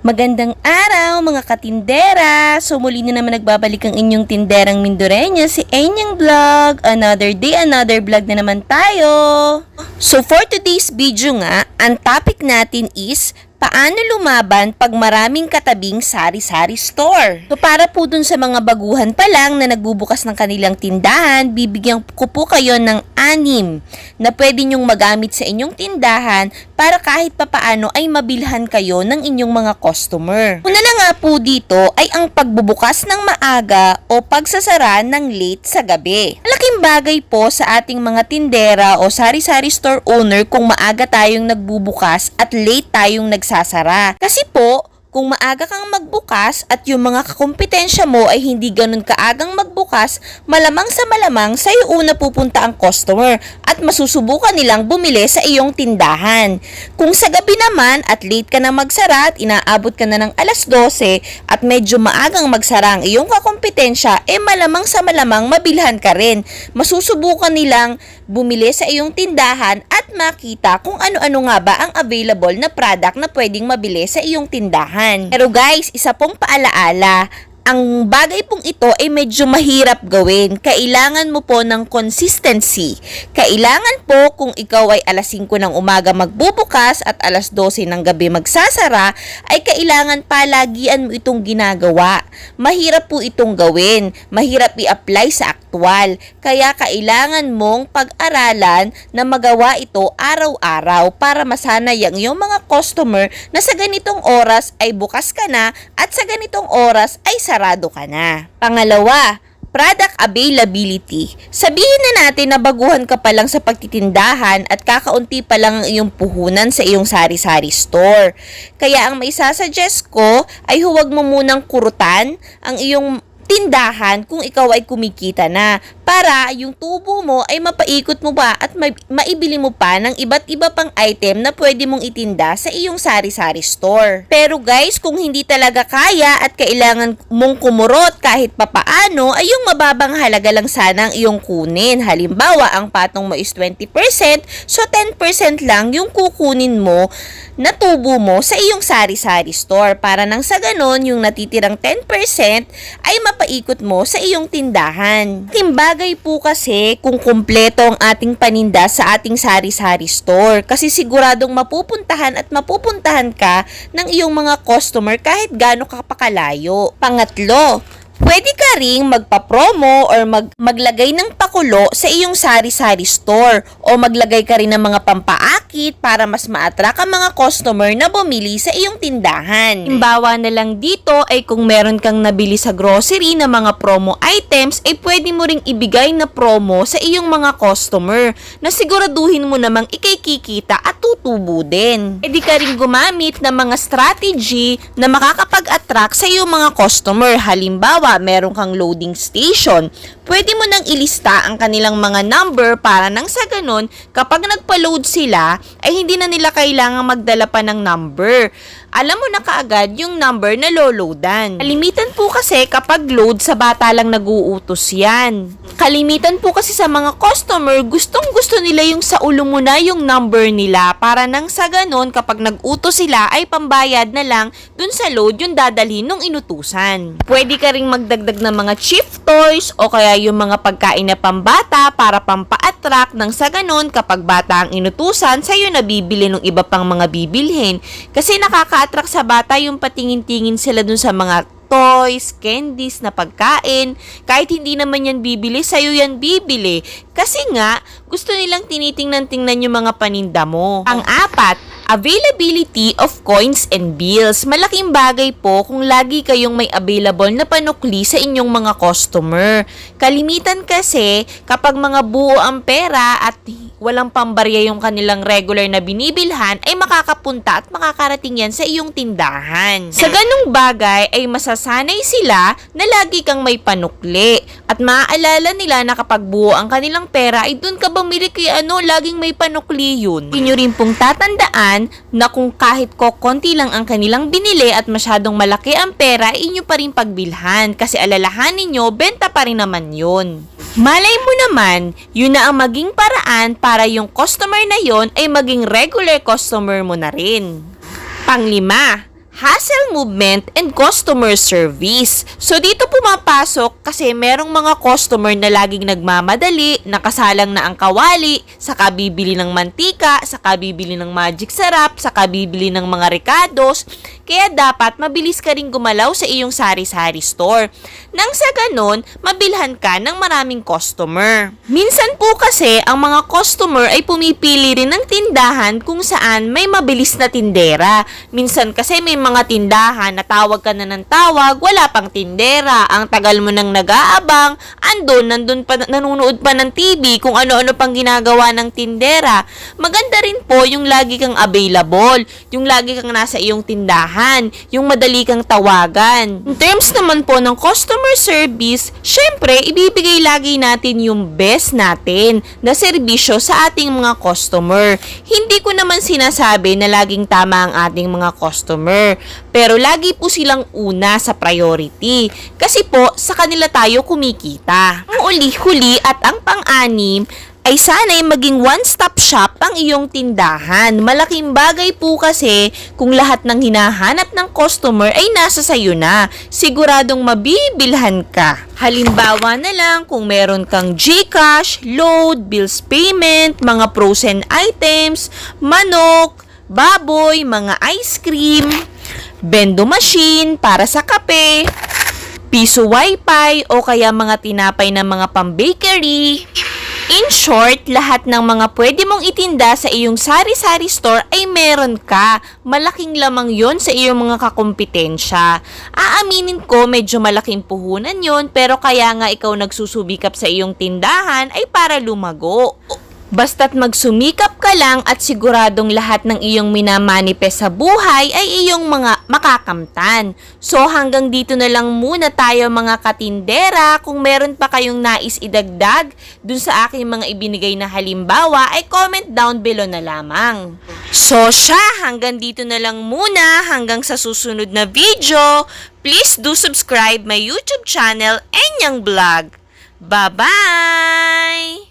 Magandang araw mga katindera! So muli na naman nagbabalik ang inyong tinderang Mindorenya, si Enyang Vlog. Another day, another vlog na naman tayo. So for today's video nga, ang topic natin is paano lumaban pag maraming katabing sari-sari store. So para po dun sa mga baguhan pa lang na nagbubukas ng kanilang tindahan, bibigyan ko po kayo ng anim na pwede nyong magamit sa inyong tindahan para kahit papaano ay mabilhan kayo ng inyong mga customer. Una na nga po dito ay ang pagbubukas ng maaga o pagsasara ng late sa gabi. Malaking bagay po sa ating mga tindera o sari-sari store owner kung maaga tayong nagbubukas at late tayong nagsasara. Kasi po, kung maaga kang magbukas at yung mga kakumpetensya mo ay hindi ganun kaagang magbukas, malamang sa malamang sa'yo una pupunta ang customer at masusubukan nilang bumili sa iyong tindahan. Kung sa gabi naman at late ka na magsara at inaabot ka na ng alas 12 at medyo maagang magsara ang iyong kakumpetensya, eh malamang sa malamang mabilhan ka rin. Masusubukan nilang bumili sa iyong tindahan at makita kung ano-ano nga ba ang available na product na pwedeng mabili sa iyong tindahan. Pero guys, isa pong paalaala, ang bagay pong ito ay medyo mahirap gawin. Kailangan mo po ng consistency. Kailangan po kung ikaw ay alas 5 ng umaga magbubukas at alas 12 ng gabi magsasara, ay kailangan palagian mo itong ginagawa. Mahirap po itong gawin. Mahirap i-apply sa aktwal. Kaya kailangan mong pag-aralan na magawa ito araw-araw para masanay ang iyong mga customer na sa ganitong oras ay bukas ka na at sa ganitong oras ay sarado ka na. Pangalawa, product availability. Sabihin na natin na baguhan ka pa lang sa pagtitindahan at kakaunti pa lang ang iyong puhunan sa iyong sari-sari store. Kaya ang may sasuggest ko ay huwag mo munang kurutan ang iyong tindahan kung ikaw ay kumikita na para yung tubo mo ay mapaikot mo pa at ma- maibili mo pa ng iba't iba pang item na pwede mong itinda sa iyong sari-sari store. Pero guys, kung hindi talaga kaya at kailangan mong kumurot kahit papaano, ay yung mababang halaga lang sana ang iyong kunin. Halimbawa, ang patong mo is 20%, so 10% lang yung kukunin mo na tubo mo sa iyong sari-sari store para nang sa ganon yung natitirang 10% ay mapaikot mo sa iyong tindahan. Timbagay po kasi kung kumpleto ang ating paninda sa ating sari-sari store kasi siguradong mapupuntahan at mapupuntahan ka ng iyong mga customer kahit gaano ka pakalayo. Pangatlo, Pwede ka ring magpa-promo or mag maglagay ng pakulo sa iyong sari-sari store o maglagay ka rin ng mga pampaakit para mas ma-attract ang mga customer na bumili sa iyong tindahan. Imbawa na lang dito ay kung meron kang nabili sa grocery na mga promo items ay pwede mo ring ibigay na promo sa iyong mga customer na siguraduhin mo namang ikay kikita at tutubo din. Pwede ka ring gumamit ng mga strategy na makakapag-attract sa iyong mga customer. Halimbawa, meron kang loading station. Pwede mo nang ilista ang kanilang mga number para nang sa ganun, kapag nagpa-load sila, ay hindi na nila kailangang magdala pa ng number. Alam mo na kaagad yung number na loloadan. Kalimitan po kasi kapag load sa bata lang naguutos yan. Kalimitan po kasi sa mga customer, gustong gusto nila yung sa ulo mo na yung number nila para nang sa ganun kapag nag-utos sila ay pambayad na lang dun sa load yung dadalhin nung inutusan. Pwede ka ring magdagdag ng mga cheap toys o kaya yung mga pagkain na pambata para pampa-attract nang sa ganun kapag bata ang inutusan, sa'yo na bibili ng iba pang mga bibilhin. Kasi nakaka-attract sa bata yung patingin-tingin sila dun sa mga toys, candies na pagkain. Kahit hindi naman yan bibili, sa'yo yan bibili. Kasi nga, gusto nilang tinitingnan-tingnan yung mga paninda mo. Ang apat, availability of coins and bills. Malaking bagay po kung lagi kayong may available na panukli sa inyong mga customer. Kalimitan kasi kapag mga buo ang pera at walang pambarya yung kanilang regular na binibilhan ay makakapunta at makakarating yan sa iyong tindahan. Sa ganung bagay ay masasanay sila na lagi kang may panukli at maaalala nila na kapag buo ang kanilang pera ay dun ka bumili kay ano laging may panukli yun. Inyo rin pong tatandaan na kung kahit ko konti lang ang kanilang binili at masyadong malaki ang pera ay inyo pa rin pagbilhan kasi alalahanin nyo benta pa rin naman yun. Malay mo naman, yun na ang maging paraan para yung customer na yon ay maging regular customer mo na rin. Panglima, hassle movement, and customer service. So dito pumapasok kasi merong mga customer na laging nagmamadali, nakasalang na ang kawali, saka bibili ng mantika, saka bibili ng magic sarap, saka bibili ng mga ricados, kaya dapat mabilis ka rin gumalaw sa iyong sari-sari store. Nang sa ganon, mabilhan ka ng maraming customer. Minsan po kasi ang mga customer ay pumipili rin ng tindahan kung saan may mabilis na tindera. Minsan kasi may mga tindahan na tawag ka na ng tawag, wala pang tindera. Ang tagal mo nang nag-aabang, andun, nandun pa, nanunood pa ng TV kung ano-ano pang ginagawa ng tindera. Maganda rin po yung lagi kang available, yung lagi kang nasa iyong tindahan, yung madali kang tawagan. In terms naman po ng customer service, syempre, ibibigay lagi natin yung best natin na serbisyo sa ating mga customer. Hindi ko naman sinasabi na laging tama ang ating mga customer, pero lagi po silang una sa priority. Kasi po, sa kanila tayo kumikita. Ang uli-huli at ang pang-anim ay sana'y maging one-stop shop ang iyong tindahan. Malaking bagay po kasi kung lahat ng hinahanap ng customer ay nasa sayo na. Siguradong mabibilhan ka. Halimbawa na lang kung meron kang GCash, load, bills payment, mga frozen items, manok, baboy, mga ice cream, bendo machine para sa kape, piso wifi o kaya mga tinapay na mga pang-bakery. In short, lahat ng mga pwede mong itinda sa iyong sari-sari store ay meron ka. Malaking lamang yon sa iyong mga kakumpetensya. Aaminin ko, medyo malaking puhunan yon pero kaya nga ikaw nagsusubikap sa iyong tindahan ay para lumago. Basta't magsumikap ka lang at siguradong lahat ng iyong minamanifest sa buhay ay iyong mga makakamtan. So hanggang dito na lang muna tayo mga katindera. Kung meron pa kayong nais idagdag dun sa aking mga ibinigay na halimbawa ay comment down below na lamang. So siya, hanggang dito na lang muna. Hanggang sa susunod na video. Please do subscribe my YouTube channel, Enyang Vlog. Bye-bye!